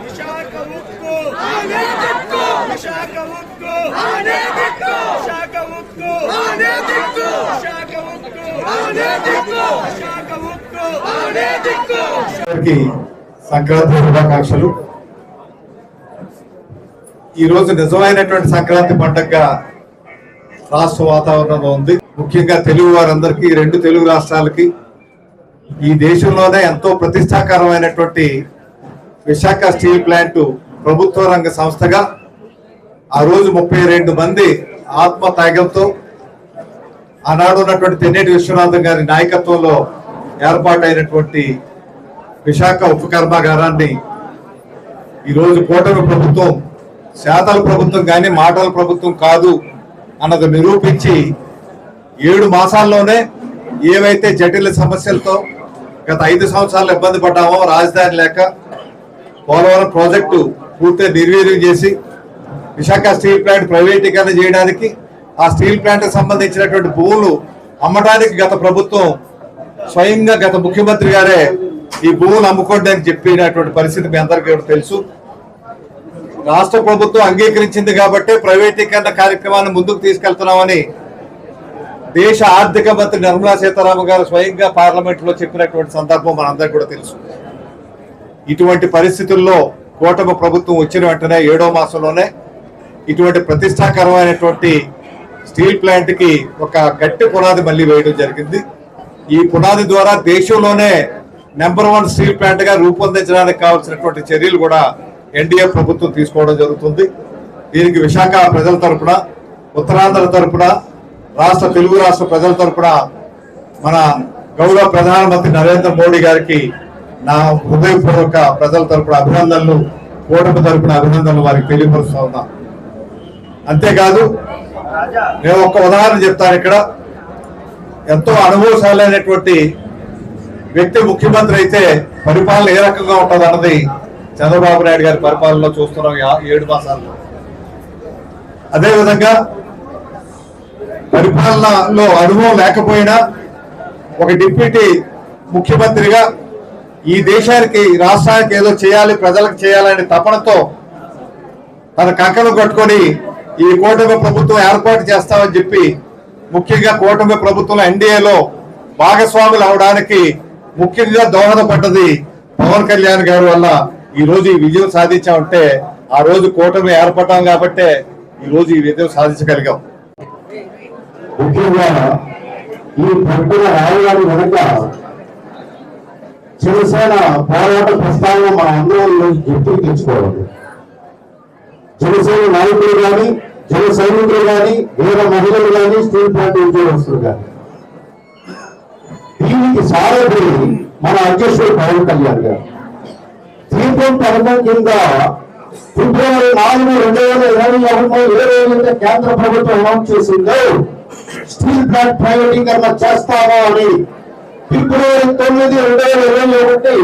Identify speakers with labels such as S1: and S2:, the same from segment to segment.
S1: విశాఖ ఉక్కు విశాఖ ఉక్కు విశాఖ ఉక్కు విశాఖ ఉక్కు విశాఖ ఉక్కు
S2: అందరికీ సంక్రాంతి శుభాకాంక్షలు. ఈ రోజు నిజమైనటువంటి సంక్రాంతి పండుగ రాష్ట్ర వాతావరణంలో ఉంది. ముఖ్యంగా తెలుగు వారందరికీ రెండు తెలుగు రాష్ట్రాలకి ఈ దేశంలోనే ఎంతో ప్రతిష్టాకరమైనటువంటి విశాఖ స్టీల్ ప్లాంట్ ప్రభుత్వ రంగ సంస్థగా ఆ రోజు ముప్పై రెండు మంది ఆత్మ త్యాగంతో ఆనాడు ఉన్నటువంటి తెన్నేటి విశ్వనాథం గారి నాయకత్వంలో ఏర్పాటైనటువంటి విశాఖ ఉప్పు కర్మాగారాన్ని ఈరోజు కూటమి ప్రభుత్వం శాతల ప్రభుత్వం కానీ మాటల ప్రభుత్వం కాదు అన్నది నిరూపించి ఏడు మాసాల్లోనే ఏవైతే జటిల సమస్యలతో గత ఐదు సంవత్సరాలు ఇబ్బంది పడ్డామో రాజధాని లేక పోలవరం ప్రాజెక్టు పూర్తిగా నిర్వీర్యం చేసి విశాఖ స్టీల్ ప్లాంట్ ప్రైవేటీకరణ చేయడానికి ఆ స్టీల్ ప్లాంట్కి సంబంధించినటువంటి భూములు అమ్మడానికి గత ప్రభుత్వం స్వయంగా గత ముఖ్యమంత్రి గారే ఈ భూములు అమ్ముకోండి అని చెప్పినటువంటి పరిస్థితి మీ అందరికీ కూడా తెలుసు. రాష్ట్ర ప్రభుత్వం అంగీకరించింది కాబట్టి ప్రైవేటీకరణ కార్యక్రమాన్ని ముందుకు తీసుకెళ్తున్నామని దేశ ఆర్థిక మంత్రి నిర్మలా సీతారామన్ గారు స్వయంగా పార్లమెంట్లో చెప్పినటువంటి సందర్భం మనందరికీ కూడా తెలుసు. ఇటువంటి పరిస్థితుల్లో కూటమి ప్రభుత్వం వచ్చిన వెంటనే ఏడో మాసంలోనే ఇటువంటి ప్రతిష్టాకరమైనటువంటి స్టీల్ ప్లాంట్కి ఒక గట్టి పునాది మళ్ళీ వేయడం జరిగింది. ఈ పునాది ద్వారా దేశంలోనే నెంబర్ వన్ స్టీల్ ప్లాంట్గా రూపొందించడానికి కావాల్సినటువంటి చర్యలు కూడా ఎన్డీఏ ప్రభుత్వం తీసుకోవడం జరుగుతుంది. దీనికి విశాఖ ప్రజల తరపున ఉత్తరాంధ్ర తరఫున రాష్ట్ర తెలుగు రాష్ట్ర ప్రజల తరఫున మన గౌరవ ప్రధానమంత్రి నరేంద్ర మోడీ గారికి నా హృదయపూర్వక ప్రజల తరపున అభినందనలు కూటమి తరపున అభినందనలు వారికి తెలియపరుస్తా ఉన్నా. అంతేకాదు నేను ఒక ఉదాహరణ చెప్తాను ఇక్కడ. ఎంతో అనుభవశాలైనటువంటి వ్యక్తి ముఖ్యమంత్రి అయితే పరిపాలన ఏ రకంగా ఉంటుంది అన్నది చంద్రబాబు నాయుడు గారి పరిపాలనలో చూస్తున్నాం ఏడు మాసాల్లో. అదేవిధంగా పరిపాలనలో అనుభవం లేకపోయినా ఒక డిప్యూటీ ముఖ్యమంత్రిగా ఈ దేశానికి రాష్ట్రానికి ఏదో చేయాలి ప్రజలకు చేయాలనే తపనతో తన కంకణం కట్టుకొని ఈ కూటమి ప్రభుత్వం ఏర్పాటు చేస్తామని చెప్పి ముఖ్యంగా కూటమి ప్రభుత్వం ఎన్డీఏలో భాగస్వాములు అవడానికి ముఖ్యంగా దోహదపడ్డది పవన్ కళ్యాణ్ గారి వల్ల. ఈ రోజు ఈ విజయం సాధించామంటే ఆ రోజు కూటమి ఏర్పడ్డాం కాబట్టే ఈ రోజు ఈ విజయం సాధించగలిగాం.
S3: ముఖ్యంగా ఈ ప్రకటన రాయడానికి వెనుక జనసేన పోరాట ప్రస్తావన మన అందరం ఈరోజు గుర్తుకు తెచ్చుకోవాలి. జనసేన నాయకులు కానీ జన సైనికులు కానీ వీర మహిళలు కానీ స్టీల్ ప్లాంట్ ఉద్యోగస్తులు కానీ దీనికి సారథి మన అధ్యక్షుడు పవన్ కళ్యాణ్ గారు. దీపం పథకం కింద ఫిబ్రవరి నాలుగు రెండు వేల ఇరవై ఒకటిలో ఏ రోజైతే కేంద్ర ప్రభుత్వం అనౌన్స్ చేసిందో స్టీల్ ప్లాంట్ ప్రైవేటీకరణ చేస్తామో అని ఫిబ్రవరి తొమ్మిది రెండు వేల ఇరవై ఒకటి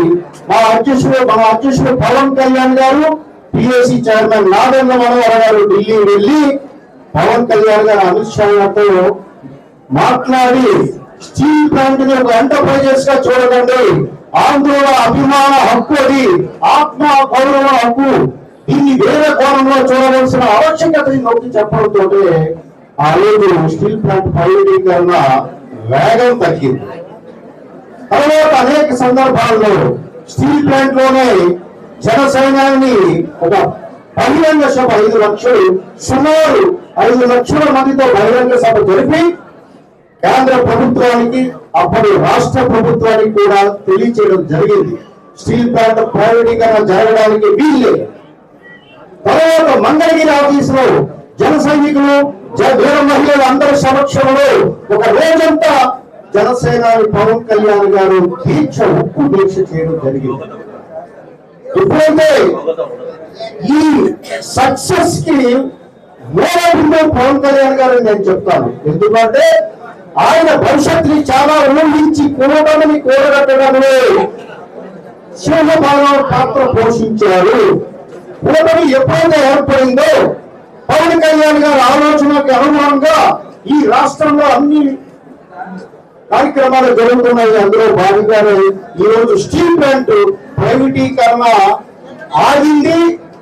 S3: మా అధ్యక్షుడు మన అధ్యక్షుడు పవన్ కళ్యాణ్ గారు పిఎస్సి చైర్మన్ నాదన్న మనోహర్ గారు ఢిల్లీ వెళ్ళి పవన్ కళ్యాణ్ గారు అమిత్ షా గారితో మాట్లాడి స్టీల్ ప్లాంట్ని ఒక ఎంటర్ప్రైజెస్గా చూడకండి. ఆందోళన అభిమాన హక్కు అది. ఆత్మ గౌరవ హక్కు. దీన్ని వేరే కోణంలో చూడవలసిన ఆవశ్యకత నొక్కి చెప్పడంతో ఆ రోజు స్టీల్ ప్లాంట్ ప్రైవేటీకరణ వేగం తగ్గింది. తర్వాత అనేక సందర్భాల్లో స్టీల్ ప్లాంట్లోనే జనసైన్యాన్ని ఒక బహిరంగ సభ ఐదు లక్షలు సుమారు ఐదు లక్షల మందితో బహిరంగ సభ జరిపి కేంద్ర ప్రభుత్వానికి అప్పటి రాష్ట్ర ప్రభుత్వానికి కూడా తెలియచేయడం జరిగింది. స్టీల్ ప్లాంట్ ప్రైవేటీకరణ జరగడానికి వీల్లే తర్వాత మంగళగిరి ఆఫీస్లో జన సైనికులు జ- వీర మహిళలు అందరి సమక్షంలో ఒక రోజంతా జనసేనాని పవన్ కళ్యాణ్ గారు దీక్ష ఉక్కు దీక్ష చేయడం జరిగింది. ఎప్పుడైతే ఈ సక్సెస్కి మూలంలో పవన్ కళ్యాణ్ గారు నేను చెప్తాను. ఎందుకంటే ఆయన భవిష్యత్తుని చాలా ఉల్లంఘించి కూడమని కూడగట్టడమే సింహభాగం పాత్ర పోషించారు. కూటమి ఎప్పుడైతే ఏర్పడిందో పవన్ కళ్యాణ్ గారి ఆలోచనకి అనుగుణంగా ఈ రాష్ట్రంలో అన్ని కార్యక్రమాలు జరుగుతున్నాయి. అందులో భాగంగానే ఈ రోజు స్టీల్ ప్లాంట్ ప్రైవేటీకరణ ఆగింది.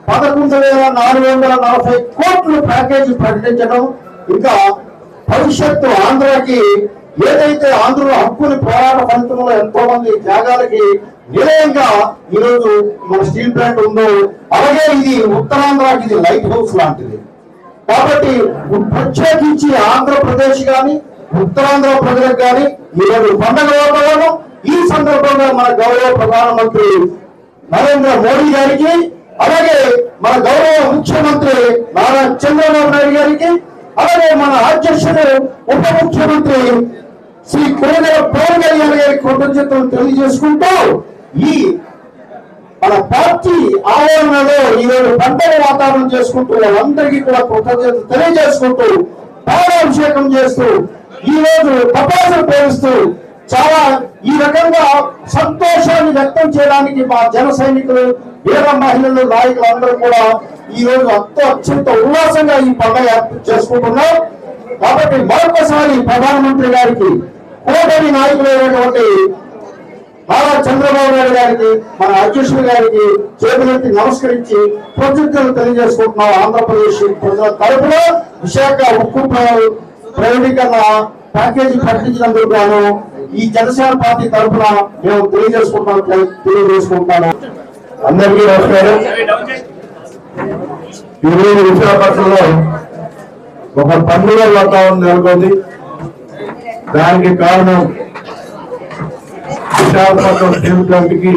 S3: పదకొండు వేల నాలుగు వందల నలభై కోట్లు ప్యాకేజీ ప్రకటించడం. ఇంకా భవిష్యత్తు ఆంధ్రాకి ఏదైతే ఆంధ్రుల హక్కుని పోరాట ఫలితంలో ఎంతో మంది త్యాగాలకి నిలయంగా ఈ రోజు మన స్టీల్ ప్లాంట్ ఉందో అలాగే ఇది ఉత్తరాంధ్రాకి ఇది లైట్ హౌస్ లాంటిది. కాబట్టి ప్రత్యేకించి ఆంధ్రప్రదేశ్ కానీ ఉత్తరాంధ్ర ప్రజలకు కానీ ఈరోజు పండగ వాతావరణం ఈ సందర్భంగా మన గౌరవ ప్రధానమంత్రి నరేంద్ర మోడీ గారికి అలాగే మన గౌరవ ముఖ్యమంత్రి నారా చంద్రబాబు నాయుడు గారికి అలాగే మన అధ్యక్షుడు ఉప ముఖ్యమంత్రి శ్రీ కురదేవ పవన్ కళ్యాణ్ గారి కృతజ్ఞతలు తెలియజేసుకుంటూ ఈ మన పార్టీ ఆవరణలో ఈరోజు పంటల వాతావరణం చేసుకుంటూ అందరికీ కూడా కృతజ్ఞత తెలియజేసుకుంటూ పాలాభిషేకం చేస్తూ ఈ రోజు తపాసులు పేరుస్తూ చాలా ఈ రకంగా సంతోషాన్ని వ్యక్తం చేయడానికి మా జన సైనికులు వీర మహిళలు నాయకులు అందరూ కూడా ఈ రోజు అంత అత్యంత ఉల్లాసంగా ఈ పండుగ చేసుకుంటున్నాం కాబట్టి మరొకసారి ప్రధానమంత్రి గారికి కూటమి నాయకులైనటువంటి నారా చంద్రబాబు నాయుడు గారికి మన అధ్యక్షుడు గారికి చేతులెత్తి నమస్కరించి కృతజ్ఞతలు తెలియజేసుకుంటున్నాం ఆంధ్రప్రదేశ్ ప్రజల తరఫున. విశాఖ ఉక్కు ప్ర- ప్రైవేటీకరణ ప్యాకేజీ ప్రకటించినందుకు గాను ఈ జనసేన పార్టీ తరఫున మేము తెలియజేసుకుంటాం తెలియజేసుకుంటాను. అందరికీ నమస్కారం. ఈరోజు విశాఖపట్నంలో ఒక పండుగ వాతావరణం నెలకొంది. దానికి కారణం విశాఖపట్నం స్టీల్ ప్లాంట్కి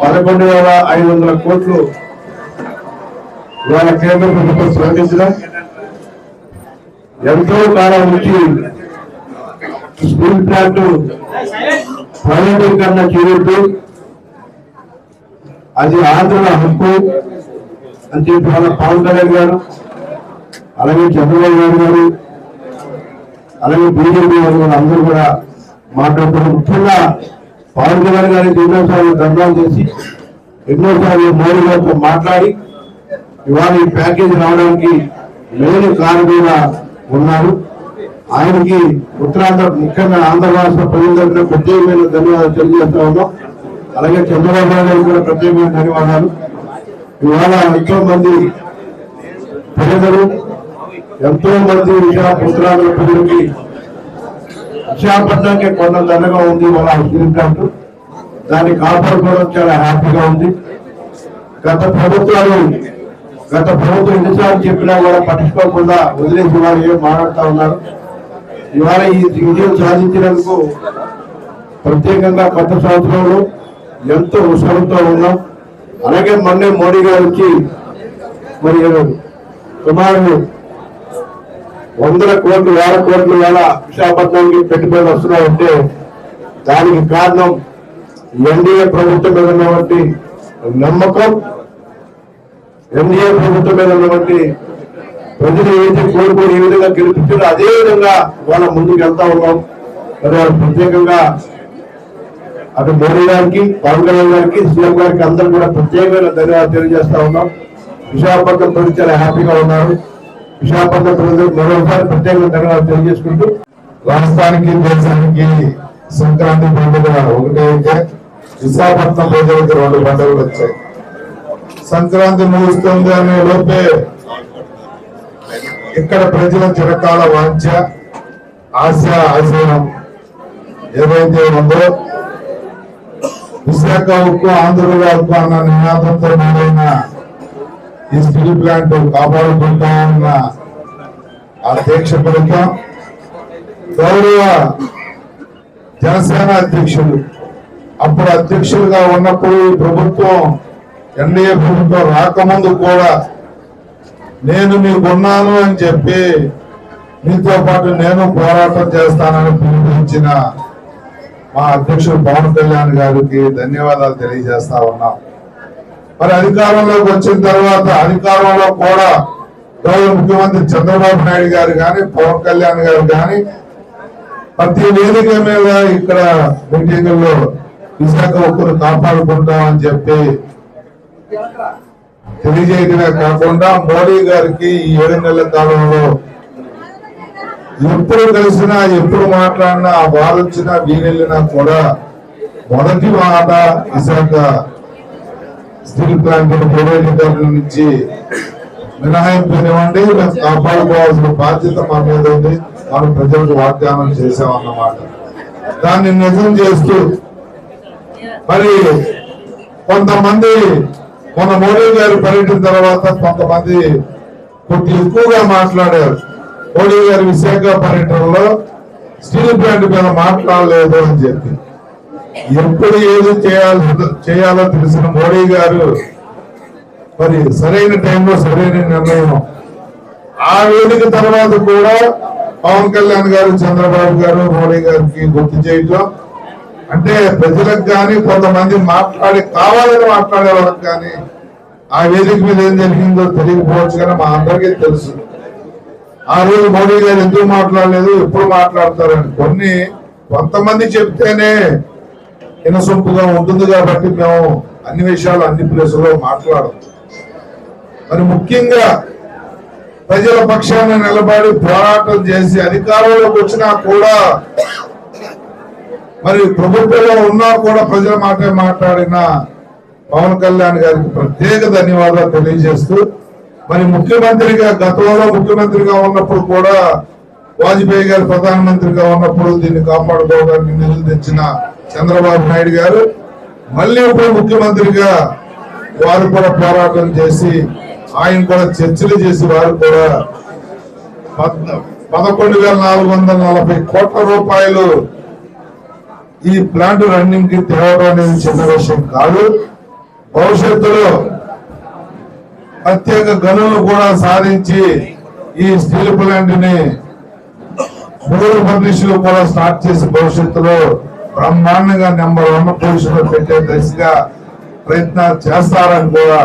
S3: పదకొండు వేల ఐదు వందల కోట్లు ఇవాళ కేంద్ర ప్రభుత్వం ప్రకటించడం ఎంతో కాలం నుంచి స్టీల్ ప్లాంట్ ప్రైవేటీకరణ చేయొద్దు అది ఆంధ్రుల హక్కు అని చెప్పి మన పవన్ కళ్యాణ్ గారు అలాగే చంద్రబాబు నాయుడు గారు అలాగే బీజేపీ వాళ్ళు అందరూ కూడా మాట్లాడుతున్నారు ముఖ్యంగా పవన్ కళ్యాణ్ గారికి ఎన్నోసార్లు దండాలు చేసి ఎన్నోసార్లు మోడీ గారితో మాట్లాడి ఇవాళ ఈ ప్యాకేజ్ రావడానికి మెయిన్ కారణమైన ఉన్నారు ఆయనకి ఉత్తరాంధ్ర ముఖ్యంగా ఆంధ్ర రాష్ట్ర ప్రజలందరికీ ప్రత్యేకమైన ధన్యవాదాలు తెలియజేస్తా ఉన్నాం. అలాగే చంద్రబాబు నాయుడు కూడా ప్రత్యేకమైన ధన్యవాదాలు. ఇవాళ ఎంతో మంది ప్రజలు ఎంతో మంది ఉత్తరాంధ్ర ప్రజలకి విశాఖపట్నంకే కొంత ధనగా ఉంది వాళ్ళ స్టీల్ దాన్ని కాపాడుకోవడం చాలా హ్యాపీగా ఉంది. గత ప్రభుత్వాలు గత ప్రభుత్వం ఎన్నిసార్లు చెప్పినా కూడా పట్టించుకోకుండా వదిలేసి వారు మాట్లాడుతూ ఉన్నారు? ఇవాళ ఈ విజయం సాధించినందుకు ప్రత్యేకంగా కొత్త సంవత్సరంలో ఎంతో ఉత్సాహంతో ఉన్నాం. అలాగే మొన్నే మోడీ గారు వచ్చి మరి సుమారు వందల కోట్లు వేల కోట్లు వేల విశాఖపట్నానికి పెట్టుబడులు వస్తున్నాయంటే దానికి కారణం ఎన్డీఏ ప్రభుత్వం మీద ఉన్నటువంటి నమ్మకం ఎన్డీఏ ప్రభుత్వం మీద ఉన్నటువంటి ప్రజలు ఏదైతే కోరుకొని ఏ విధంగా గెలిపించారో అదే విధంగా వాళ్ళ ముందుకు వెళ్తా ఉన్నాం. మరి ప్రత్యేకంగా అటు మోడీ గారికి పవన్ కళ్యాణ్ గారికి సీఎం గారికి అందరూ కూడా ప్రత్యేకమైన ధన్యవాదాలు తెలియజేస్తా ఉన్నాం. విశాఖపట్నం ప్రజలు చాలా హ్యాపీగా ఉన్నారు. విశాఖపట్నం ప్రజలు మరోసారి ప్రత్యేకమైన ధన్యవాదాలు తెలియజేసుకుంటూ
S4: రాష్ట్రానికి దేశానికి సంక్రాంతి పండుగ ఒకటే అయితే విశాఖపట్నం ప్రజలకు రెండు పండుగలు వచ్చాయి. సంక్రాంతి ముగుస్తుంది అనే లోపే ఇక్కడ ప్రజల చిరకాల వాంఛ ఆశ ఆశయం ఏదైతే ఉందో విశాఖ ఉక్కు ఆంధ్రుల ఉక్కు అన్న నినాదంతో మొదలైన ఈ స్టీల్ ప్లాంట్ కాపాడుకుంటా ఉన్న ఆ దీక్ష ఫలితం గౌరవ జనసేన అధ్యక్షులు అప్పుడు అధ్యక్షులుగా ఉన్నప్పుడు ఈ ప్రభుత్వం ఎన్డీఏ ప్రభుత్వం రాకముందు కూడా నేను మీకున్నాను అని చెప్పి మీతో పాటు నేను పోరాటం చేస్తానని పిలుపునిచ్చిన మా అధ్యక్షుడు పవన్ కళ్యాణ్ గారికి ధన్యవాదాలు తెలియజేస్తా ఉన్నాం. మరి అధికారంలోకి వచ్చిన తర్వాత అధికారంలో కూడా గౌరవ ముఖ్యమంత్రి చంద్రబాబు నాయుడు గారు కానీ పవన్ కళ్యాణ్ గారు కానీ ప్రతి వేదిక మీద ఇక్కడ మీటింగుల్లో విశాఖ ఒక్కరు కాపాడుకుంటామని చెప్పి తెలియజేయడమే కాకుండా మోడీ గారికి ఈ ఏడు నెలల కాలంలో ఎప్పుడు కలిసినా ఎప్పుడు మాట్లాడినా వారు వచ్చినా వీరెళ్ళినా కూడా మొదటి మాట విశాఖ స్టీల్ ప్లాంట్ ప్రైవేటీకరణ నుంచి మినహాయింపునివ్వండి మేము కాపాడుకోవాల్సిన బాధ్యత మా మీద ఉంది. మనం ప్రజలకు వాగ్దానం చేసామన్నమాట దాన్ని నిజం చేస్తూ మరి కొంతమంది మొన్న మోడీ గారు పర్యటన తర్వాత కొంతమంది కొద్ది ఎక్కువగా మాట్లాడారు. మోడీ గారు విశాఖ పర్యటనలో స్టీల్ ప్లాంట్ మీద మాట్లాడలేదు అని చెప్పి. ఎప్పుడు ఏది చేయాలి చేయాలో తెలిసిన మోడీ గారు మరి సరైన టైంలో సరైన నిర్ణయం. ఆ వేదిక తర్వాత కూడా పవన్ కళ్యాణ్ గారు చంద్రబాబు గారు మోడీ గారికి గుర్తు చేయటం అంటే ప్రజలకు కానీ కొంతమంది మాట్లాడి కావాలని మాట్లాడే వాళ్ళకి కానీ ఆ వేదిక మీద ఏం జరిగిందో తెలియకపోవచ్చు కానీ మా అందరికీ తెలుసు. ఆ రోజు మోడీ గారు ఎందుకు మాట్లాడలేదు ఎప్పుడు మాట్లాడతారని కొన్ని కొంతమంది చెప్తేనే వినసొంపుగా ఉంటుంది కాబట్టి మేము అన్ని విషయాలు అన్ని ప్లేసుల్లో మాట్లాడదు మరి ముఖ్యంగా ప్రజల పక్షాన నిలబడి పోరాటం చేసి అధికారంలోకి వచ్చినా కూడా మరి ప్రభుత్వంలో ఉన్నా కూడా ప్రజల మాటే మాట్లాడిన పవన్ కళ్యాణ్ గారికి ప్రత్యేక ధన్యవాదాలు తెలియజేస్తూ మరి ముఖ్యమంత్రిగా గతంలో ముఖ్యమంత్రిగా ఉన్నప్పుడు కూడా వాజ్పేయి గారు ప్రధానమంత్రిగా ఉన్నప్పుడు దీన్ని కాపాడుకోవడానికి నిధులు తెచ్చిన చంద్రబాబు నాయుడు గారు మళ్ళీ ఇప్పుడు ముఖ్యమంత్రిగా వారు కూడా పోరాటం చేసి ఆయన కూడా చర్చలు చేసి వారు కూడా పద్- పదకొండు వేల నాలుగు వందల నలభై కోట్ల రూపాయలు ఈ ప్లాంట్ రన్నింగ్కి తేవడం అనేది చిన్న విషయం కాదు. భవిష్యత్తులో ప్రత్యేక గనులు కూడా సాధించి ఈ స్టీల్ ప్లాంట్ని మూడు కూడా స్టార్ట్ చేసి భవిష్యత్తులో బ్రహ్మాండంగా నెంబర్ వన్ పొజిషన్లో పెట్టే దిశగా ప్రయత్నాలు చేస్తారని కూడా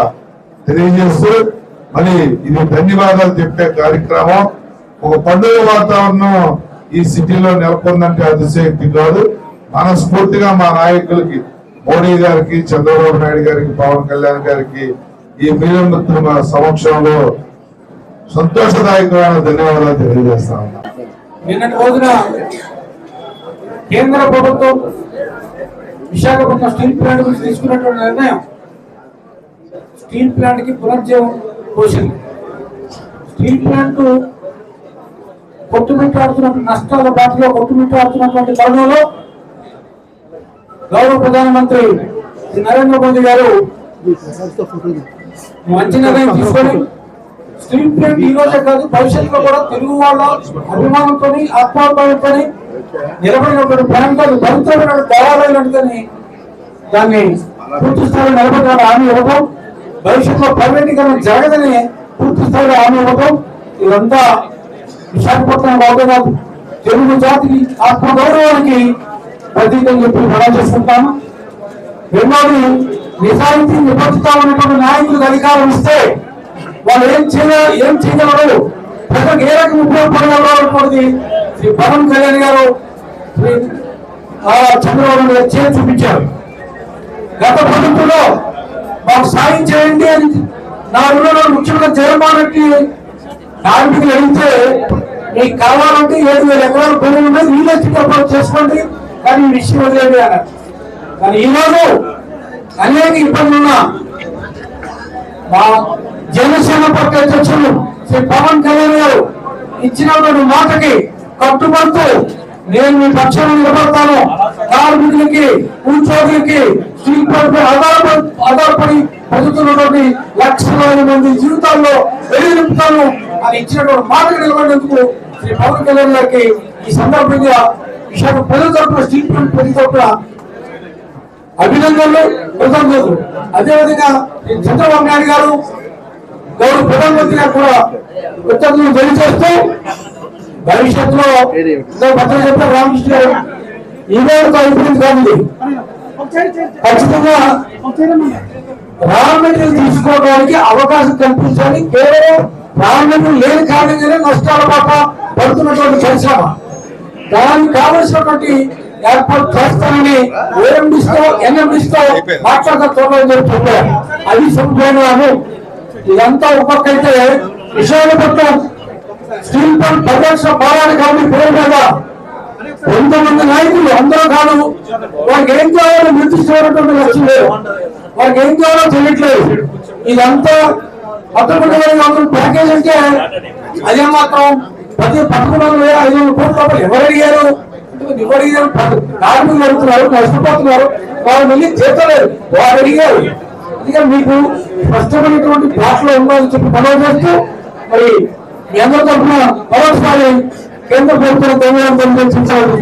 S4: తెలియజేస్తూ మరి ఇది ధన్యవాదాలు చెప్పే కార్యక్రమం. ఒక పండుగ వాతావరణం ఈ సిటీలో నెలకొందంటే అతిశయక్తి కాదు. మనస్ఫూర్తిగా మా నాయకులకి మోడీ గారికి చంద్రబాబు నాయుడు గారికి పవన్ కళ్యాణ్ గారికి ఈ మీడియా మిత్రుల సమక్షంలో సంతోషదాయకమైన ధన్యవాదాలు తెలియజేస్తా ఉన్నా.
S5: నిన్నటి రోజున కేంద్ర ప్రభుత్వం విశాఖపట్నం స్టీల్ ప్లాంట్ గురించి తీసుకున్నటువంటి నిర్ణయం స్టీల్ ప్లాంట్కి పునర్జీవం పోసింది స్టీల్ ప్లాంట్ కొట్టుమిట్టాడుతున్న నష్టాల బాటలో కొట్టుమిట్టాడుతున్నటువంటి తరుణంలో గౌరవ ప్రధానమంత్రి శ్రీ నరేంద్ర మోదీ గారు మంచి నిర్ణయం తీసుకొని స్క్రీన్ ప్లాంట్ ఈ రోజే కాదు భవిష్యత్తులో కూడా తెలుగు వాళ్ళ అభిమానంతో ఆత్మాభిమానంతో నిలబడినటువంటి ప్రాంతాలు పవిత్రమైన దేవాలయాలని దాన్ని పూర్తి స్థాయిలో నిలబెట్టాలని హామీ ఇవ్వడం భవిష్యత్తులో ప్రైవేటీకరణ జరగదని పూర్తి స్థాయిలో హామీ ఇవ్వడం ఇదంతా విశాఖపట్నం బాగా తెలుగు జాతికి ఆత్మగౌరవానికి ప్రతీకం చెప్పి మనం చేసుకుంటాము? రెండోది నిజాయితీ నిబద్ధత ఉన్నటువంటి నాయకులకు అధికారం ఇస్తే వాళ్ళు ఏం చేయ ఏం చేయగలరు? ప్రజలకు ఏ రకం ఉపయోగపడగలరు శ్రీ పవన్ కళ్యాణ్ గారు శ్రీ చంద్రబాబు గారు చేసి చూపించారు. గత ప్రభుత్వంలో మాకు సాయం చేయండి అని నా ఊళ్ళో ముఖ్యమంత్రి జగన్మోహన్ రెడ్డి కార్మికులు అడిగితే మీకు కావాలంటే ఏడు వేల ఎకరాల భూమి ఉన్నది రియల్ ఎస్టేట్ చేసుకోండి. కానీ ఈ విషయం వదిలేండి అన్నారు కానీ ఈరోజు అనేక ఇబ్బందులు ఉన్నా మా జనసేన పార్టీ అధ్యక్షులు శ్రీ పవన్ కళ్యాణ్ గారు ఇచ్చినటువంటి మాటకి కట్టుబడుతూ నేను మీ పక్షాన్ని నిలబడతాను. కార్మికులకి ఉద్యోగులకి స్టీల్ ప్లాంట్ ఆధారపడి ఆధారపడి బతుకుతున్నటువంటి లక్షలాది మంది జీవితాల్లో వెలుగు అని ఇచ్చినటువంటి మాటకు నిలబడినందుకు శ్రీ పవన్ కళ్యాణ్ గారికి ఈ సందర్భంగా విశాఖ ప్రజల తరపున స్టీల్ ప్లాంట్ ప్రతి తరపున అభినందనలు కృతజ్ఞతలు. అదేవిధంగా చంద్రబాబు నాయుడు గారు గౌరవ ప్రధానమంత్రి గారు కూడా కృతజ్ఞతలు తెలియజేస్తూ భవిష్యత్తులో భద్రత పత్రిక చెప్పారు రామకృష్ణ గారు ఇదే ఒక అయిపోయింది కాదు ఖచ్చితంగా రా మెటీరియల్ తీసుకోవడానికి అవకాశం కల్పించాలి కేవలం ప్రారంభం లేని కారణంగానే నష్టాల పాప పడుతున్నటువంటి పరిశ్రమ. దానికి కావలసినటువంటి ఏర్పాటు చేస్తానని ఏఎండిస్తో ఎన్ఎండిస్తో మాట్లాడతా చెప్పి చెప్పారు అది సంపూర్ణము ఇదంతా ఒక్కొక్కైతే విశాఖపట్నం స్టీల్ ప్లాంట్ పరిరక్షణ పోరాట కమిటీ పేరు మీద కొంతమంది నాయకులు అందరూ కాదు వారికి ఏం కావాలో నిర్దిష్టమైనటువంటి లక్ష్యం లేదు. వారికి ఏం కావాలో తెలియట్లేదు. ఇదంతా వందల ప్యాకేజ్ అంటే అదే మాత్రం ప్రతి పదకొండు వేల ఐదు వందల కోట్ల రూపాయలు ఎవరు అడిగారు? ఎవరు అడిగారు? కార్మికులు అడుగుతున్నారు నష్టపోతున్నారు. వారు మళ్ళీ చేస్తలేరు. వారు అడిగారు. అందుకే మీకు స్పష్టమైనటువంటి ప్లాట్లు ఉండాలని చెప్పి మనం చేస్తూ మరి మీ అందరి తరఫున మరోసారి కేంద్ర ప్రభుత్వం ధన్యవాదాలు తెలియజేసించాలి